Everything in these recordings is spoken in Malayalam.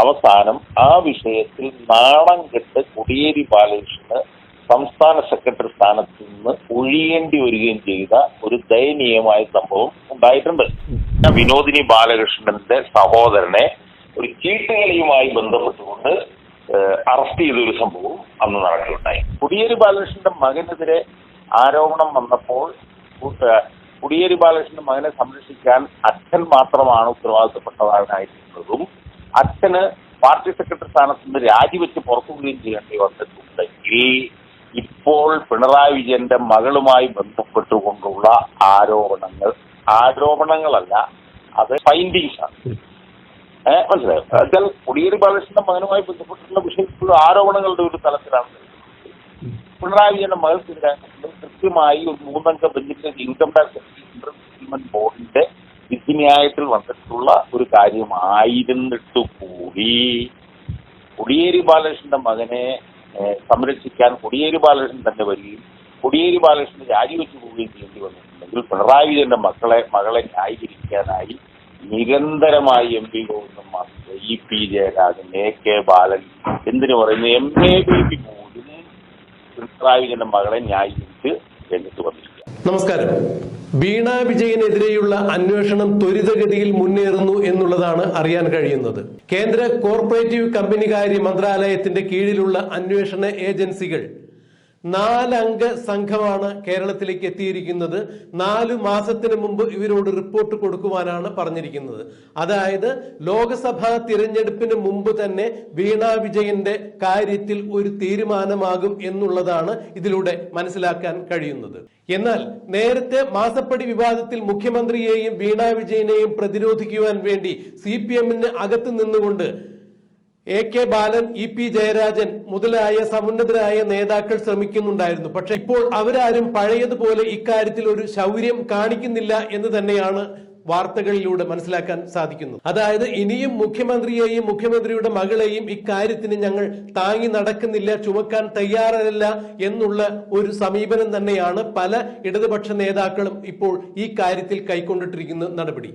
അവസാനം ആ വിഷയത്തിൽ നാണം കെട്ട് കോടിയേരി ബാലകൃഷ്ണന് സംസ്ഥാന സെക്രട്ടറി സ്ഥാനത്ത് നിന്ന് ഒഴിയേണ്ടി വരികയും ചെയ്ത ഒരു ദയനീയമായ സംഭവം ഉണ്ടായിട്ടുണ്ട്. വിനോദിനി ബാലകൃഷ്ണന്റെ സഹോദരനെ ഒരു ചീട്ടുകളിയുമായി ബന്ധപ്പെട്ടുകൊണ്ട് അറസ്റ്റ് ചെയ്ത ഒരു സംഭവം അന്ന് നടക്കുകയുണ്ടായി. കുടിയേരി ബാലകൃഷ്ണന്റെ മകനെതിരെ ആരോപണം വന്നപ്പോൾ കുടിയേരി ബാലകൃഷ്ണന്റെ മകനെ സംരക്ഷിക്കാൻ അച്ഛൻ മാത്രമാണ് ഉത്തരവാദിത്തപ്പെട്ടവരായിരുന്നതും അച്ഛന് പാർട്ടി സെക്രട്ടറി സ്ഥാനത്ത് നിന്ന് രാജിവെച്ച് പുറത്തുകയും ചെയ്യേണ്ടി വന്നിട്ടുണ്ടെങ്കിൽ ഇപ്പോൾ പിണറായി വിജയന്റെ മകളുമായി ബന്ധപ്പെട്ടുകൊണ്ടുള്ള ആരോപണങ്ങൾ ആരോപണങ്ങളല്ല അത് ഫൈൻഡിങ്സ് ആണ്. ഏഹ് മനസ്സിലായോ? എന്നുവെച്ചാൽ കൊടിയേരി ബാലകൃഷ്ണന്റെ മകനുമായി ബന്ധപ്പെട്ടുള്ള വിഷയത്തിലുള്ള ആരോപണങ്ങളുടെ ഒരു തലത്തിലാണ് പിണറായി വിജയന്റെ മകൾക്കെതിരെ കൃത്യമായി ഒരു മൂന്നംഗ ബെഞ്ചിന്റെ ഇൻകം ടാക്സ് ബോർഡിന്റെ വിധിന്യായത്തിൽ വന്നിട്ടുള്ള ഒരു കാര്യമായിരുന്നിട്ട് കൂടി കൊടിയേരി ബാലകൃഷ്ണന്റെ മകനെ സംരക്ഷിക്കാൻ കൊടിയേരി ബാലകൃഷ്ണൻ തന്നെ വരികയും കൊടിയേരി ബാലകൃഷ്ണൻ രാജിവെച്ചു പോവുകയും ചെയ്യേണ്ടി വന്നിട്ടുണ്ടെങ്കിൽ പിണറായി വിജയന്റെ മക്കളെ മകളെ ന്യായീകരിക്കാനായി നിരന്തരമായി M P ഗോവിന്ദന്മാർ E P Jayarajan A K Balan എന്തിനു പറയുന്നു എം എ ബി പി പോലും പിണറായി വിജയന്റെ മകളെ ന്യായീകരിച്ച് രംഗത്ത് വന്നിരിക്കുക നമസ്കാരം. വീണ വിജയനെതിരെയുള്ള അന്വേഷണം ത്വരിതഗതിയിൽ മുന്നേറുന്നു എന്നുള്ളതാണ് അറിയാൻ കഴിയുന്നത്. കേന്ദ്ര കോർപ്പറേറ്റീവ് കമ്പനികാര്യ മന്ത്രാലയത്തിന്റെ കീഴിലുള്ള അന്വേഷണ ഏജൻസികൾ നാലംഗ സംഘമാണ് കേരളത്തിലേക്ക് എത്തിയിരിക്കുന്നത്. നാലു മാസത്തിന് മുമ്പ് ഇവരോട് റിപ്പോർട്ട് കൊടുക്കുവാനാണ് പറഞ്ഞിരിക്കുന്നത്. അതായത് ലോക്സഭാ തിരഞ്ഞെടുപ്പിന് മുമ്പ് തന്നെ വീണ വിജയന്റെ കാര്യത്തിൽ ഒരു തീരുമാനമാകും എന്നുള്ളതാണ് ഇതിലൂടെ മനസ്സിലാക്കാൻ കഴിയുന്നത്. എന്നാൽ നേരത്തെ മാസപ്പടി വിവാദത്തിൽ മുഖ്യമന്ത്രിയെയും വീണ വിജയനെയും പ്രതിരോധിക്കുവാൻ വേണ്ടി സി പി എമ്മിന് അകത്ത് നിന്നുകൊണ്ട് A K Balan E P Jayarajan മുതലായ സമുന്നതരായ നേതാക്കൾ ശ്രമിക്കുന്നുണ്ടായിരുന്നു. പക്ഷെ ഇപ്പോൾ അവരാരും പഴയതുപോലെ ഇക്കാര്യത്തിൽ ഒരു ശൗര്യം കാണിക്കുന്നില്ല എന്ന് തന്നെയാണ് വാർത്തകളിലൂടെ മനസ്സിലാക്കാൻ സാധിക്കുന്നു അതായത് ഇനിയും മുഖ്യമന്ത്രിയെയും മുഖ്യമന്ത്രിയുടെ മകളെയും ഇക്കാര്യത്തിന് ഞങ്ങൾ താങ്ങി നടക്കുന്നില്ല ചുമക്കാൻ തയ്യാറല്ല എന്നുള്ള ഒരു സമീപനം തന്നെയാണ് പല ഇടതുപക്ഷ നേതാക്കളും ഇപ്പോൾ ഈ കാര്യത്തിൽ കൈക്കൊണ്ടിട്ടിരിക്കുന്ന നടപടി.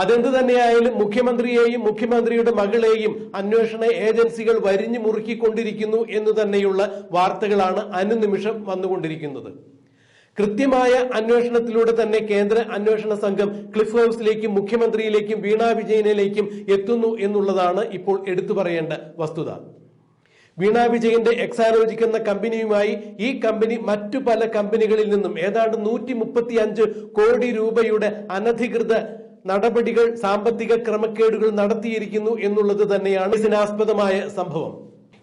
അതെന്ത് തന്നെയായാലും മുഖ്യമന്ത്രിയെയും മുഖ്യമന്ത്രിയുടെ മകളെയും അന്വേഷണ ഏജൻസികൾ വരിഞ്ഞു മുറുക്കിക്കൊണ്ടിരിക്കുന്നു എന്ന് തന്നെയുള്ള വാർത്തകളാണ് അനുനിമിഷം വന്നുകൊണ്ടിരിക്കുന്നത്. കൃത്യമായ അന്വേഷണത്തിലൂടെ തന്നെ കേന്ദ്ര അന്വേഷണ സംഘം ക്ലിഫ് ഹൗസിലേക്കും മുഖ്യമന്ത്രിയിലേക്കും വീണ വിജയനിലേക്കും എത്തുന്നു എന്നുള്ളതാണ് ഇപ്പോൾ എടുത്തു പറയേണ്ട വസ്തുത. വീണ വിജയന്റെ എക്സാലോജിക് എന്ന കമ്പനിയുമായി ഈ കമ്പനി മറ്റു പല കമ്പനികളിൽ നിന്നും ഏതാണ്ട് നൂറ്റി കോടി രൂപയുടെ അനധികൃത നടപടികൾ സാമ്പത്തിക ക്രമക്കേടുകൾ നടത്തിയിരിക്കുന്നു എന്നുള്ളത് തന്നെയാണ് ഇതിനാസ്പദമായ സംഭവം.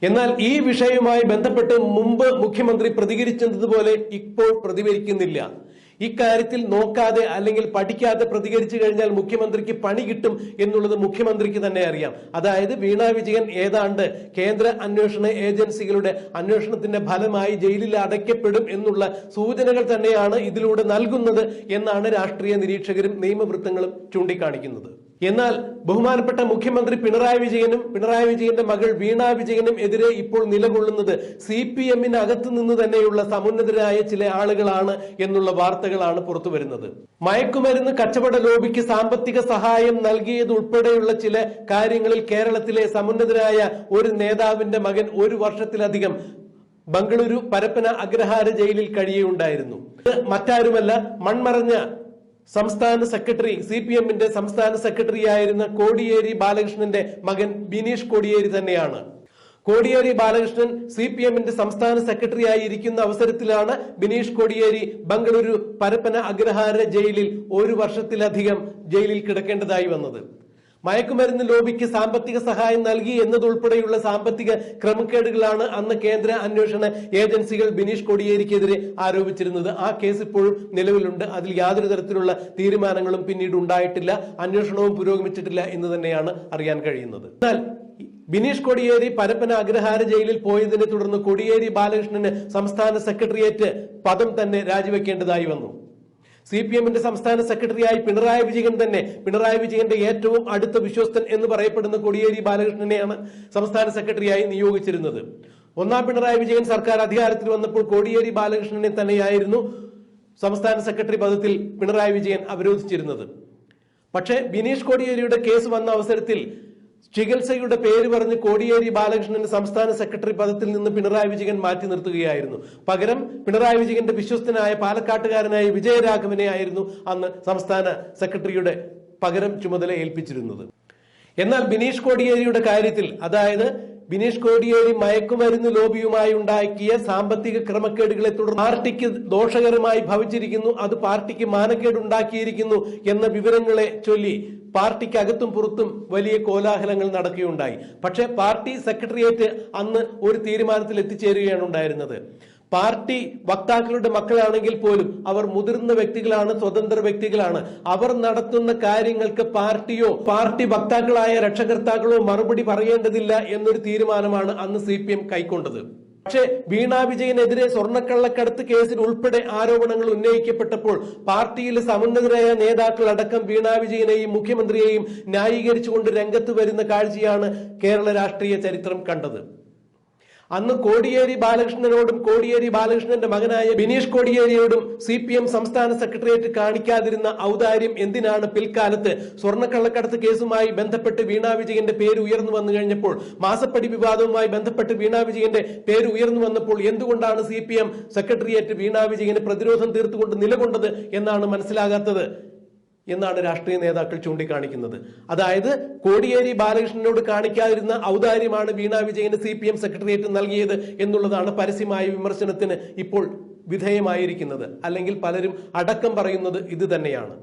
എന്നാൽ ഈ വിഷയവുമായി ബന്ധപ്പെട്ട് മുമ്പ് മുഖ്യമന്ത്രി പ്രതികരിച്ചതുപോലെ ഇപ്പോൾ പ്രതികരിക്കുന്നില്ല. ഇക്കാര്യത്തിൽ നോക്കാതെ അല്ലെങ്കിൽ പഠിക്കാതെ പ്രതികരിച്ചു കഴിഞ്ഞാൽ മുഖ്യമന്ത്രിക്ക് പണി കിട്ടും എന്നുള്ളത് മുഖ്യമന്ത്രിക്ക് തന്നെ അറിയാം. അതായത് വീണ വിജയൻ ഏതാണ്ട് കേന്ദ്ര അന്വേഷണ ഏജൻസികളുടെ അന്വേഷണത്തിന്റെ ഫലമായി ജയിലിൽ അടയ്ക്കപ്പെടും എന്നുള്ള സൂചനകൾ തന്നെയാണ് ഇതിലൂടെ നൽകുന്നത് എന്നാണ് രാഷ്ട്രീയ നിരീക്ഷകരും നിയമവൃത്തങ്ങളും ചൂണ്ടിക്കാണിക്കുന്നത്. എന്നാൽ ബഹുമാനപ്പെട്ട മുഖ്യമന്ത്രി പിണറായി വിജയനും പിണറായി വിജയന്റെ മകൾ വീണ വിജയനും എതിരെ ഇപ്പോൾ നിലകൊള്ളുന്നത് സി പി എമ്മിനകത്ത് നിന്ന് തന്നെയുള്ള സമുന്നതരായ ചില ആളുകളാണ് എന്നുള്ള വാർത്തകളാണ് പുറത്തു വരുന്നത്. മയക്കുമരുന്ന് കച്ചവട ലോബിക്ക് സാമ്പത്തിക സഹായം നൽകിയതുൾപ്പെടെയുള്ള ചില കാര്യങ്ങളിൽ കേരളത്തിലെ സമുന്നതരായ ഒരു നേതാവിന്റെ മകൻ ഒരു വർഷത്തിലധികം ബംഗളൂരു പരപ്പന അഗ്രഹാര ജയിലിൽ കഴിയുകയുണ്ടായിരുന്നു. മറ്റാരുമല്ല മൺമറഞ്ഞ സംസ്ഥാന സെക്രട്ടറി സി പി എമ്മിന്റെ സംസ്ഥാന സെക്രട്ടറി ആയിരുന്ന കോടിയേരി ബാലകൃഷ്ണന്റെ മകൻ ബിനീഷ് കോടിയേരി തന്നെയാണ്. കോടിയേരി ബാലകൃഷ്ണൻ സി പി എമ്മിന്റെ സംസ്ഥാന സെക്രട്ടറി ആയിരിക്കുന്ന അവസരത്തിലാണ് ബിനീഷ് കോടിയേരി ബംഗളൂരു പരപ്പന അഗ്രഹാര ജയിലിൽ ഒരു വർഷത്തിലധികം ജയിലിൽ കിടക്കേണ്ടതായി വന്നത്. മയക്കുമരുന്ന് ലോബിക്ക് സാമ്പത്തിക സഹായം നൽകി എന്നതുൾപ്പെടെയുള്ള സാമ്പത്തിക ക്രമക്കേടുകളാണ് അന്ന് കേന്ദ്ര അന്വേഷണ ഏജൻസികൾ ബിനീഷ് കോടിയേരിക്കെതിരെ ആരോപിച്ചിരുന്നത്. ആ കേസ് ഇപ്പോഴും നിലവിലുണ്ട്. അതിൽ യാതൊരു തരത്തിലുള്ള തീരുമാനങ്ങളും പിന്നീട് ഉണ്ടായിട്ടില്ല. അന്വേഷണവും പുരോഗമിച്ചിട്ടില്ല എന്ന് തന്നെയാണ് അറിയാൻ കഴിയുന്നത്. എന്നാൽ ബിനീഷ് കോടിയേരി പരപ്പന അഗ്രഹാര ജയിലിൽ പോയതിനെ തുടർന്ന് കോടിയേരി ബാലകൃഷ്ണന് സംസ്ഥാന സെക്രട്ടേറിയറ്റ് പദം തന്നെ രാജിവെക്കേണ്ടതായി വന്നു. സി പി എമ്മിന്റെ സംസ്ഥാന സെക്രട്ടറിയായി പിണറായി വിജയൻ തന്നെ പിണറായി വിജയന്റെ ഏറ്റവും അടുത്ത വിശ്വസ്തൻ എന്ന് പറയപ്പെടുന്ന കോടിയേരി ബാലകൃഷ്ണനെയാണ് സംസ്ഥാന സെക്രട്ടറിയായി നിയോഗിച്ചിരുന്നത്. ഒന്നാം പിണറായി വിജയൻ സർക്കാർ അധികാരത്തിൽ വന്നപ്പോൾ കോടിയേരി ബാലകൃഷ്ണനെ തന്നെയായിരുന്നു സംസ്ഥാന സെക്രട്ടറി പദത്തിൽ പിണറായി വിജയൻ അവരോധിച്ചിരുന്നത്. പക്ഷേ ബിനീഷ് കോടിയേരിയുടെ കേസ് വന്ന അവസരത്തിൽ ചികിത്സയുടെ പേര് പറഞ്ഞ് കോടിയേരി ബാലകൃഷ്ണന്റെ സംസ്ഥാന സെക്രട്ടറി പദത്തിൽ നിന്ന് പിണറായി വിജയൻ മാറ്റി നിർത്തുകയായിരുന്നു. പകരം പിണറായി വിജയന്റെ വിശ്വസ്തനായ പാലക്കാട്ടുകാരനായ വിജയരാഘവനെ ആയിരുന്നു അന്ന് സംസ്ഥാന സെക്രട്ടറിയുടെ പകരം ചുമതല ഏൽപ്പിച്ചിരുന്നത്. എന്നാൽ ബിനീഷ് കോടിയേരിയുടെ കാര്യത്തിൽ അതായത് ബിനീഷ് കോടിയേരി മയക്കുമരുന്ന് ലോബിയുമായി ഉണ്ടാക്കിയ സാമ്പത്തിക ക്രമക്കേടുകളെ തുടർന്ന് പാർട്ടിക്ക് ദോഷകരമായി ഭവിച്ചിരിക്കുന്നു. അത് പാർട്ടിക്ക് മാനക്കേട് ഉണ്ടാക്കിയിരിക്കുന്നു എന്ന വിവരങ്ങളെ ചൊല്ലി പാർട്ടിക്ക് അകത്തും പുറത്തും വലിയ കോലാഹലങ്ങൾ നടക്കുകയുണ്ടായി. പക്ഷേ പാർട്ടി സെക്രട്ടേറിയറ്റ് അന്ന് ഒരു തീരുമാനത്തിൽ എത്തിച്ചേരുകയാണ് ഉണ്ടായിരുന്നത്. പാർട്ടി വക്താക്കളുടെ മക്കളാണെങ്കിൽ പോലും അവർ മുതിർന്ന വ്യക്തികളാണ് സ്വതന്ത്ര വ്യക്തികളാണ്. അവർ നടത്തുന്ന കാര്യങ്ങൾക്ക് പാർട്ടിയോ പാർട്ടി വക്താക്കളായ രക്ഷകർത്താക്കളോ മറുപടി പറയേണ്ടതില്ല എന്നൊരു തീരുമാനമാണ് അന്ന് സി കൈക്കൊണ്ടത്. പക്ഷേ വീണ വിജയനെതിരെ സ്വർണക്കള്ളക്കടത്ത് കേസിൽ ഉൾപ്പെടെ ആരോപണങ്ങൾ ഉന്നയിക്കപ്പെട്ടപ്പോൾ പാർട്ടിയിലെ സമുന്നതരായ നേതാക്കൾ അടക്കം വീണ വിജയനെയും മുഖ്യമന്ത്രിയെയും ന്യായീകരിച്ചുകൊണ്ട് രംഗത്ത് വരുന്ന കാഴ്ചയാണ് കേരള രാഷ്ട്രീയ ചരിത്രം കണ്ടത്. അന്ന് കോടിയേരി ബാലകൃഷ്ണനോടും കോടിയേരി ബാലകൃഷ്ണന്റെ മകനായ ബിനീഷ് കോടിയേരിയോടും സി പി എം സംസ്ഥാന സെക്രട്ടേറിയറ്റ് കാണിക്കാതിരുന്ന ഔദാര്യം എന്തിനാണ് പിൽക്കാലത്ത് സ്വർണക്കള്ളക്കടത്ത് കേസുമായി ബന്ധപ്പെട്ട് വീണ വിജയന്റെ പേര് ഉയർന്നു വന്നു കഴിഞ്ഞപ്പോൾ മാസപ്പടി വിവാദവുമായി ബന്ധപ്പെട്ട് വീണ വിജയന്റെ പേര് ഉയർന്നു വന്നപ്പോൾ എന്തുകൊണ്ടാണ് C P M secretariat Veena വിജയന് പ്രതിരോധം തീർത്തുകൊണ്ട് നിലകൊണ്ടത് എന്നാണ് മനസ്സിലാകാത്തത്? എന്നാണ് രാഷ്ട്രീയ നേതാക്കൾ ചൂണ്ടിക്കാണിക്കുന്നത്. അതായത് കോടിയേരി ബാലകൃഷ്ണനോട് കാണിക്കാതിരുന്ന ഔദാര്യമാണ് വീണ വിജയന് സി പി എം സെക്രട്ടേറിയറ്റ് നൽകിയത് എന്നുള്ളതാണ് പരസ്യമായ വിമർശനത്തിന് ഇപ്പോൾ വിധേയമായിരിക്കുന്നത്. അല്ലെങ്കിൽ പലരും അടക്കം പറയുന്നത് ഇത് തന്നെയാണ്.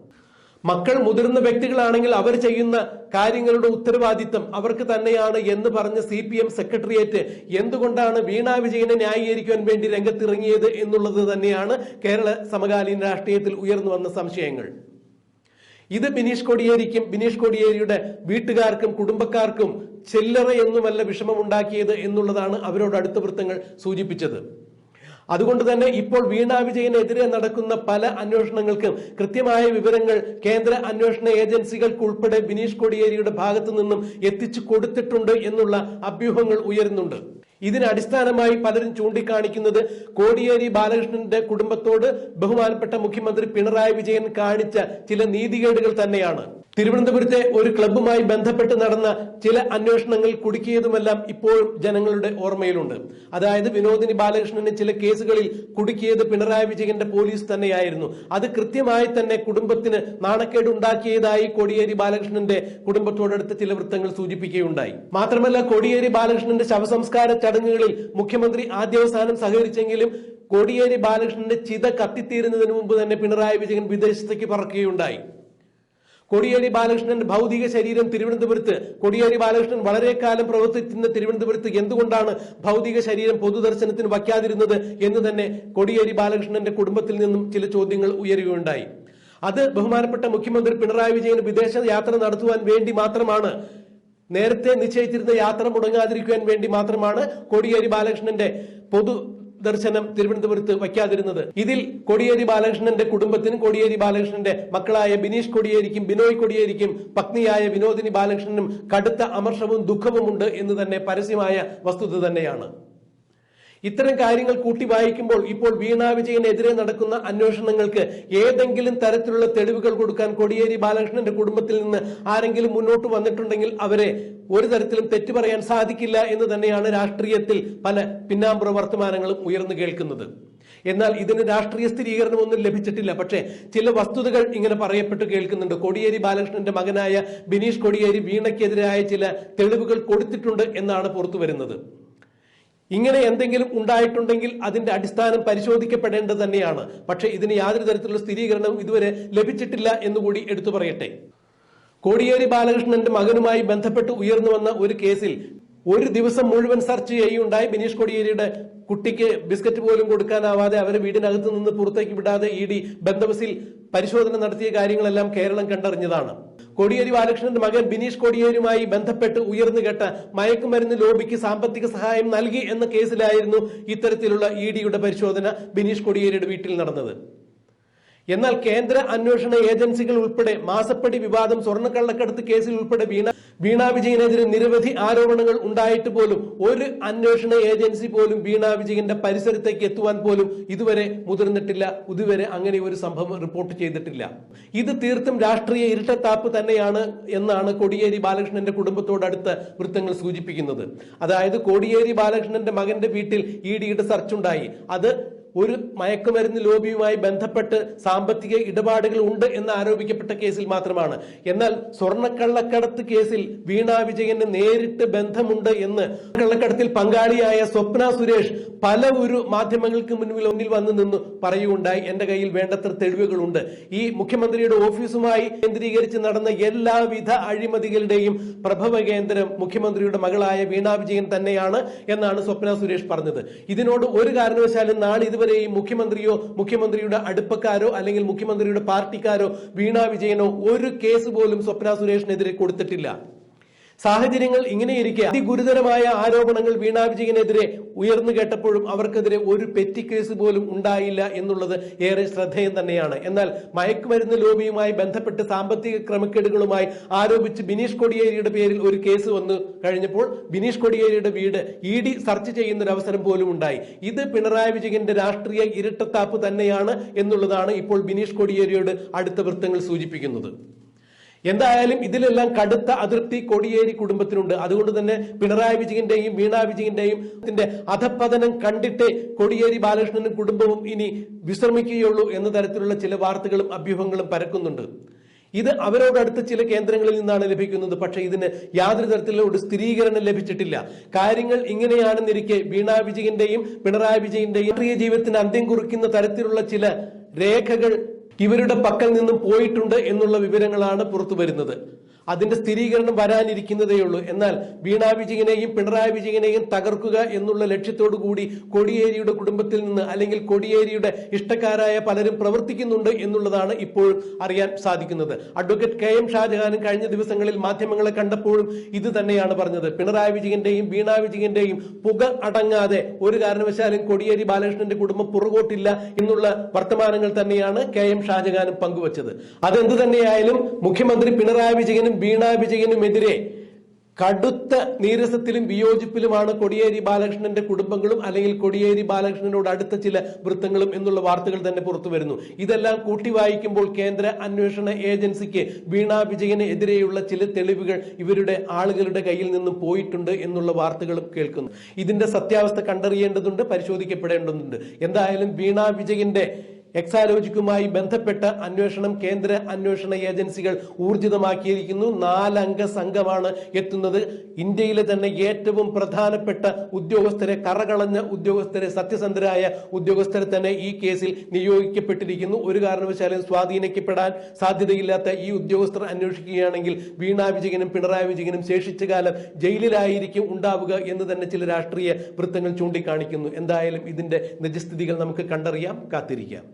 മക്കൾ മുതിർന്ന വ്യക്തികളാണെങ്കിൽ അവർ ചെയ്യുന്ന കാര്യങ്ങളുടെ ഉത്തരവാദിത്തം അവർക്ക് തന്നെയാണ് എന്ന് പറഞ്ഞ സി പി എം സെക്രട്ടേറിയറ്റ് എന്തുകൊണ്ടാണ് വീണ വിജയനെ ന്യായീകരിക്കുവാൻ വേണ്ടി രംഗത്തിറങ്ങിയത് എന്നുള്ളത് തന്നെയാണ് കേരള സമകാലീന രാഷ്ട്രീയത്തിൽ ഉയർന്നു വന്ന സംശയങ്ങൾ. ഇത് ബിനീഷ് കോടിയേരിക്കും ബിനീഷ് കോടിയേരിയുടെ വീട്ടുകാർക്കും കുടുംബക്കാർക്കും ചില്ലറയൊന്നുമല്ല വിഷമമുണ്ടാക്കിയത് എന്നുള്ളതാണ് അവരോട് അടുത്ത വൃത്തങ്ങൾ സൂചിപ്പിച്ചത്. അതുകൊണ്ട് തന്നെ ഇപ്പോൾ വീണ വിജയനെതിരെ നടക്കുന്ന പല അന്വേഷണങ്ങൾക്കും കൃത്യമായ വിവരങ്ങൾ കേന്ദ്ര അന്വേഷണ ഏജൻസികൾക്ക് ഉൾപ്പെടെ ബിനീഷ് കോടിയേരിയുടെ ഭാഗത്തു നിന്നും എത്തിച്ചു കൊടുത്തിട്ടുണ്ട് എന്നുള്ള അഭ്യൂഹങ്ങൾ ഉയരുന്നുണ്ട്. ഇതിന് അടിസ്ഥാനമായി പലരും ചൂണ്ടിക്കാണിക്കുന്നത് കോടിയേരി ബാലകൃഷ്ണന്റെ കുടുംബത്തോട് ബഹുമാനപ്പെട്ട മുഖ്യമന്ത്രി പിണറായി വിജയൻ കാണിച്ച ചില നീതികേടുകൾ തന്നെയാണ്. തിരുവനന്തപുരത്തെ ഒരു ക്ലബ്ബുമായി ബന്ധപ്പെട്ട് നടന്ന ചില അന്വേഷണങ്ങൾ കുടുക്കിയതുമെല്ലാം ഇപ്പോഴും ജനങ്ങളുടെ ഓർമ്മയിലുണ്ട്. അതായത് വിനോദിനി ബാലകൃഷ്ണന് ചില കേസുകളിൽ കുടുക്കിയത് പിണറായി വിജയന്റെ പോലീസ് തന്നെയായിരുന്നു. അത് കൃത്യമായി തന്നെ കുടുംബത്തിന് നാണക്കേട് ഉണ്ടാക്കിയതായി കോടിയേരി ബാലകൃഷ്ണന്റെ കുടുംബത്തോടടുത്ത് ചില വൃത്തങ്ങൾ സൂചിപ്പിക്കുകയുണ്ടായി. മാത്രമല്ല കോടിയേരി ബാലകൃഷ്ണന്റെ ശവസംസ്കാര ചടങ്ങുകളിൽ മുഖ്യമന്ത്രി ആദ്യവസാനം സഹകരിച്ചെങ്കിലും കോടിയേരി ബാലകൃഷ്ണന്റെ ചിത കത്തിത്തീരുന്നതിന് മുമ്പ് തന്നെ പിണറായി വിജയൻ വിദേശത്തേക്ക് പറക്കുകയുണ്ടായി. കോടിയേരി ബാലകൃഷ്ണൻ ഭൗതിക ശരീരം തിരുവനന്തപുരത്ത്. കൊടിയേരി ബാലകൃഷ്ണൻ വളരെ കാലം പ്രവർത്തിച്ചിരുന്ന തിരുവനന്തപുരത്ത് എന്തുകൊണ്ടാണ് ഭൗതിക ശരീരം പൊതുദർശനത്തിന് വയ്ക്കാതിരുന്നത് എന്ന് തന്നെ കൊടിയേരി ബാലകൃഷ്ണന്റെ കുടുംബത്തിൽ നിന്നും ചില ചോദ്യങ്ങൾ ഉയരുകയുണ്ടായി. അത് ബഹുമാനപ്പെട്ട മുഖ്യമന്ത്രി പിണറായി വിജയൻ വിദേശ യാത്ര നടത്തുവാൻ വേണ്ടി മാത്രമാണ്. നേരത്തെ നിശ്ചയിച്ചിരുന്ന യാത്ര മുടങ്ങാതിരിക്കുവാൻ വേണ്ടി മാത്രമാണ് കോടിയേരി ബാലകൃഷ്ണന്റെ പൊതു ദർശനം തിരുവനന്തപുരത്ത് വയ്ക്കാതിരുന്നത്. ഇതിൽ കോടിയേരി ബാലകൃഷ്ണന്റെ കുടുംബത്തിനും കോടിയേരി ബാലകൃഷ്ണന്റെ മക്കളായ ബിനീഷ് കൊടിയേരിക്കും ബിനോയ് കൊടിയേരിക്കും പത്നിയായ വിനോദിനി ബാലകൃഷ്ണനും കടുത്ത അമർഷവും ദുഃഖവും ഉണ്ട് എന്ന് തന്നെ പരസ്യമായ വസ്തുത തന്നെയാണ്. ഇത്തരം കാര്യങ്ങൾ കൂട്ടി വായിക്കുമ്പോൾ ഇപ്പോൾ വീണ വിജയനെതിരെ നടക്കുന്ന അന്വേഷണങ്ങൾക്ക് ഏതെങ്കിലും തരത്തിലുള്ള തെളിവുകൾ കൊടുക്കാൻ കോടിയേരി ബാലകൃഷ്ണന്റെ കുടുംബത്തിൽ നിന്ന് ആരെങ്കിലും മുന്നോട്ട് വന്നിട്ടുണ്ടെങ്കിൽ അവരെ ഒരു തരത്തിലും തെറ്റു പറയാൻ സാധിക്കില്ല എന്ന് തന്നെയാണ് രാഷ്ട്രീയത്തിൽ പല പിന്നാമ്പുറ വർത്തമാനങ്ങളും ഉയർന്നു കേൾക്കുന്നത്. എന്നാൽ ഇതിന് രാഷ്ട്രീയ സ്ഥിരീകരണമൊന്നും ലഭിച്ചിട്ടില്ല. പക്ഷേ ചില വസ്തുതകൾ ഇങ്ങനെ പറയപ്പെട്ട് കേൾക്കുന്നുണ്ട്. കോടിയേരി ബാലകൃഷ്ണന്റെ മകനായ ബിനീഷ് കോടിയേരി വീണയ്ക്കെതിരായ ചില തെളിവുകൾ കൊടുത്തിട്ടുണ്ട് എന്നാണ് പുറത്തു വരുന്നത് ഇങ്ങനെ എന്തെങ്കിലും ഉണ്ടായിട്ടുണ്ടെങ്കിൽ അതിന്റെ അടിസ്ഥാനം പരിശോധിക്കപ്പെടേണ്ടത് തന്നെയാണ്. പക്ഷേ ഇതിന് യാതൊരു തരത്തിലുള്ള സ്ഥിരീകരണവും ഇതുവരെ ലഭിച്ചിട്ടില്ല എന്നുകൂടി എടുത്തു പറയട്ടെ. കോടിയേരി ബാലകൃഷ്ണന്റെ മകനുമായി ബന്ധപ്പെട്ട് ഉയർന്നു വന്ന ഒരു കേസിൽ ഒരു ദിവസം മുഴുവൻ സെർച്ച് ചെയ്യുകയുണ്ടായി. ബിനീഷ് കോടിയേരിയുടെ കുട്ടിക്ക് ബിസ്ക്കറ്റ് പോലും കൊടുക്കാനാവാതെ അവരെ വീടിനകത്ത് നിന്ന് പുറത്തേക്ക് വിടാതെ ഇ ഡി ബന്ധവസിൽ പരിശോധന നടത്തിയ കാര്യങ്ങളെല്ലാം കേരളം കണ്ടറിഞ്ഞതാണ്. കോടിയേരി ബാലകൃഷ്ണന്റെ മകൻ ബിനീഷ് കോടിയേരിയുമായി ബന്ധപ്പെട്ട് ഉയർന്നു കേട്ട മയക്കുമരുന്ന് ലോബിക്ക് സാമ്പത്തിക സഹായം നൽകി എന്ന കേസിലായിരുന്നു ഇത്തരത്തിലുള്ള ഇ ഡിയുടെ പരിശോധന ബിനീഷ് കോടിയേരിയുടെ വീട്ടിൽ നടന്നത്. എന്നാൽ കേന്ദ്ര അന്വേഷണ ഏജൻസികൾ ഉൾപ്പെടെ മാസപ്പടി വിവാദം സ്വർണക്കള്ളക്കടത്ത് കേസിൽ ഉൾപ്പെടെ വീണ വീണ വിജയനെതിരെ നിരവധി ആരോപണങ്ങൾ ഉണ്ടായിട്ട് പോലും ഒരു അന്വേഷണ ഏജൻസി പോലും വീണ വിജയന്റെ പരിസരത്തേക്ക് എത്തുവാൻ പോലും ഇതുവരെ മുതിർന്നിട്ടില്ല. ഇതുവരെ അങ്ങനെ ഒരു സംഭവം റിപ്പോർട്ട് ചെയ്തിട്ടില്ല. ഇത് തീർത്തും രാഷ്ട്രീയ ഇരട്ടത്താപ്പ് തന്നെയാണ് എന്നാണ് കോടിയേരി ബാലകൃഷ്ണന്റെ കുടുംബത്തോടടുത്ത വൃത്തങ്ങൾ സൂചിപ്പിക്കുന്നത്. അതായത് കോടിയേരി ബാലകൃഷ്ണന്റെ മകന്റെ വീട്ടിൽ ഇ ഡിയുടെ ഉണ്ടായി. അത് ഒരു മയക്കുമരുന്ന് ലോബിയുമായി ബന്ധപ്പെട്ട് സാമ്പത്തിക ഇടപാടുകൾ ഉണ്ട് എന്ന് ആരോപിക്കപ്പെട്ട കേസിൽ മാത്രമാണ്. എന്നാൽ സ്വർണക്കള്ളക്കടത്ത് കേസിൽ വീണ വിജയന് നേരിട്ട് ബന്ധമുണ്ട് എന്ന് കള്ളക്കടത്തിൽ പങ്കാളിയായ സ്വപ്ന സുരേഷ് പല ഒരു മാധ്യമങ്ങൾക്ക് മുന്നിൽ ഒന്നിൽ വന്ന് നിന്ന് പറയുകയുണ്ടായി. എന്റെ കയ്യിൽ വേണ്ടത്ര തെളിവുകളുണ്ട്. ഈ മുഖ്യമന്ത്രിയുടെ ഓഫീസുമായി കേന്ദ്രീകരിച്ച് നടന്ന എല്ലാവിധ അഴിമതികളുടെയും പ്രഭവ കേന്ദ്രം മുഖ്യമന്ത്രിയുടെ മകളായ വീണ വിജയൻ തന്നെയാണ് എന്നാണ് സ്വപ്ന സുരേഷ് പറഞ്ഞത്. ഇതിനോട് ഒരു കാരണവശാലും നാളെ ഇതുവരെയും മുഖ്യമന്ത്രിയോ മുഖ്യമന്ത്രിയുടെ അടുപ്പക്കാരോ അല്ലെങ്കിൽ മുഖ്യമന്ത്രിയുടെ പാർട്ടിക്കാരോ വീണ വിജയനോ ഒരു കേസ് പോലും സ്വപ്ന സുരേഷിനെതിരെ കൊടുത്തിട്ടില്ല. സാഹചര്യങ്ങൾ ഇങ്ങനെയിരിക്കെ. അതിഗുരുതരമായ ആരോപണങ്ങൾ വീണ വിജയനെതിരെ ഉയർന്നു കേട്ടപ്പോഴും അവർക്കെതിരെ ഒരു പെറ്റി കേസ് പോലും ഉണ്ടായില്ല എന്നുള്ളത് ഏറെ ശ്രദ്ധേയം തന്നെയാണ്. എന്നാൽ മയക്കുമരുന്ന് ലോബിയുമായി ബന്ധപ്പെട്ട് സാമ്പത്തിക ക്രമക്കേടുകളുമായി ആരോപിച്ച് ബിനീഷ് കൊടിയേരിയുടെ പേരിൽ ഒരു കേസ് വന്നു കഴിഞ്ഞപ്പോൾ ബിനീഷ് കൊടിയേരിയുടെ വീട് ഇ ഡി സെർച്ച് ചെയ്യുന്ന ഒരു അവസരം പോലും ഉണ്ടായി. ഇത് പിണറായി വിജയന്റെ രാഷ്ട്രീയ ഇരട്ടത്താപ്പ് തന്നെയാണ് എന്നുള്ളതാണ് ഇപ്പോൾ ബിനീഷ് കൊടിയേരിയോട് അടുത്ത വൃത്തങ്ങൾ സൂചിപ്പിക്കുന്നത്. എന്തായാലും ഇതിലെല്ലാം കടുത്ത അതൃപ്തി കൊടിയേരി കുടുംബത്തിനുണ്ട്. അതുകൊണ്ട് തന്നെ പിണറായി വിജയന്റെയും വീണ വിജയന്റെയും അധപ്പതനം കണ്ടിട്ടേ കൊടിയേരി ബാലകൃഷ്ണനും കുടുംബവും ഇനി വിശ്രമിക്കുകയുള്ളൂ എന്ന തരത്തിലുള്ള ചില വാർത്തകളും അഭ്യൂഹങ്ങളും പരക്കുന്നുണ്ട്. ഇത് അവരോടടുത്ത് ചില കേന്ദ്രങ്ങളിൽ നിന്നാണ് ലഭിക്കുന്നത്. പക്ഷേ ഇതിന് യാതൊരു തരത്തിലുള്ള ഒരു സ്ഥിരീകരണം ലഭിച്ചിട്ടില്ല. കാര്യങ്ങൾ ഇങ്ങനെയാണെന്നിരിക്കെ വീണ വിജയന്റെയും പിണറായി വിജയന്റെയും രാഷ്ട്രീയ ജീവിതത്തിന് അന്ത്യം കുറിക്കുന്ന തരത്തിലുള്ള ചില രേഖകൾ ഇവരുടെ പക്കൽ നിന്നും പോയിട്ടുണ്ട് എന്നുള്ള വിവരങ്ങളാണ് പുറത്തു വരുന്നത് അതിന്റെ സ്ഥിരീകരണം വരാനിരിക്കുന്നതേ ഉള്ളൂ എന്നാൽ വീണ വിജയനെയും പിണറായി വിജയനെയും തകർക്കുക എന്നുള്ള ലക്ഷ്യത്തോടു കൂടി കോടിയേരിയുടെ കുടുംബത്തിൽ നിന്ന് അല്ലെങ്കിൽ കോടിയേരിയുടെ ഇഷ്ടക്കാരായ പലരും പ്രവർത്തിക്കുന്നുണ്ട് എന്നുള്ളതാണ് ഇപ്പോൾ അറിയാൻ സാധിക്കുന്നത്. അഡ്വക്കേറ്റ് കെ എം ഷാജഹാനും കഴിഞ്ഞ ദിവസങ്ങളിൽ മാധ്യമങ്ങളെ കണ്ടപ്പോഴും ഇത് തന്നെയാണ് പറഞ്ഞത്. പിണറായി വിജയന്റെയും വീണ വിജയന്റെയും പുക അടങ്ങാതെ ഒരു കാരണവശാലും കോടിയേരി ബാലകൃഷ്ണന്റെ കുടുംബം പുറകോട്ടില്ല എന്നുള്ള വർത്തമാനങ്ങൾ തന്നെയാണ് കെ എം ഷാജഹാനും പങ്കുവച്ചത്. അതെന്ത് തന്നെയായാലും മുഖ്യമന്ത്രി പിണറായി വിജയനും വീണ വിജയനുമെതിരെ കടുത്ത നീരസത്തിലും വിയോജിപ്പിലുമാണ് കൊടിയേരി ബാലകൃഷ്ണന്റെ കുടുംബങ്ങളും അല്ലെങ്കിൽ കൊടിയേരി ബാലകൃഷ്ണനോട് അടുത്ത ചില വൃത്തങ്ങളും എന്നുള്ള വാർത്തകൾ തന്നെ പുറത്തു വരുന്നു. ഇതെല്ലാം കൂട്ടി വായിക്കുമ്പോൾ കേന്ദ്ര അന്വേഷണ ഏജൻസിക്ക് വീണ വിജയന് എതിരെയുള്ള ചില തെളിവുകൾ ഇവരുടെ ആളുകളുടെ കയ്യിൽ നിന്നും പോയിട്ടുണ്ട് എന്നുള്ള വാർത്തകളും കേൾക്കുന്നു. ഇതിന്റെ സത്യാവസ്ഥ കണ്ടറിയേണ്ടതുണ്ട് പരിശോധിക്കപ്പെടേണ്ടതുണ്ട്. എന്തായാലും വീണ വിജയന്റെ എക്സാലോജിക്കുമായി ബന്ധപ്പെട്ട അന്വേഷണം കേന്ദ്ര അന്വേഷണ ഏജൻസികൾ ഊർജിതമാക്കിയിരിക്കുന്നു. നാലംഗ സംഘമാണ് എത്തുന്നത്. ഇന്ത്യയിലെ തന്നെ ഏറ്റവും പ്രധാനപ്പെട്ട ഉദ്യോഗസ്ഥരെ കറകളഞ്ഞ ഉദ്യോഗസ്ഥരെ സത്യസന്ധരായ ഉദ്യോഗസ്ഥരെ തന്നെ ഈ കേസിൽ നിയോഗിക്കപ്പെട്ടിരിക്കുന്നു. ഒരു കാരണവശാലും സ്വാധീനിക്കപ്പെടാൻ സാധ്യതയില്ലാത്ത ഈ ഉദ്യോഗസ്ഥർ അന്വേഷിക്കുകയാണെങ്കിൽ വീണ വിജയനും പിണറായി വിജയനും ശേഷിച്ച കാലം ജയിലിലായിരിക്കും ഉണ്ടാവുക എന്ന് തന്നെ ചില രാഷ്ട്രീയ വൃത്തങ്ങൾ ചൂണ്ടിക്കാണിക്കുന്നു. എന്തായാലും ഇതിന്റെ നിജസ്ഥിതികൾ നമുക്ക് കണ്ടറിയാം കാത്തിരിക്കാം.